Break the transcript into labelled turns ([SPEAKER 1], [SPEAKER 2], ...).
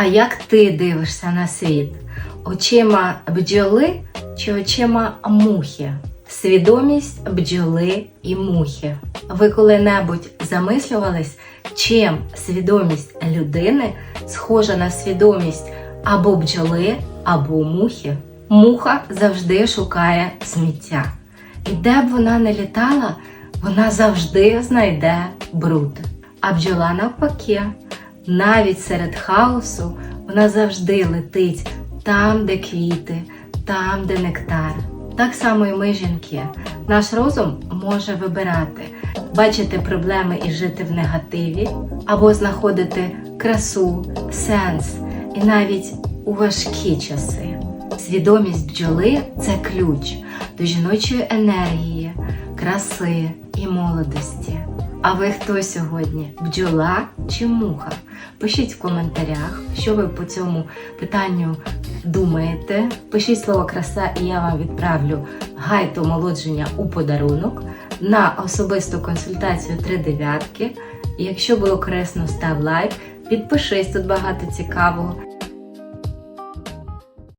[SPEAKER 1] А як ти дивишся на світ? Очима бджоли чи очима мухи? Свідомість бджоли і мухи. Ви коли-небудь замислювались, чим свідомість людини схожа на свідомість або бджоли, або мухи? Муха завжди шукає сміття. І де б вона не літала, вона завжди знайде бруд. А бджола навпаки, навіть серед хаосу вона завжди летить там, де квіти, там, де нектар. Так само і ми, жінки. Наш розум може вибирати, бачити проблеми і жити в негативі, або знаходити красу, сенс і навіть у важкі часи. Свідомість бджоли це ключ до жіночої енергії, краси і молодості. А ви хто сьогодні? Бджола чи муха? Пишіть в коментарях, що ви по цьому питанню думаєте. Пишіть слово краса, і я вам відправлю гайд омолодження у подарунок на особисту консультацію три дев'ятки. Якщо було корисно, став лайк, підпишись тут багато цікавого.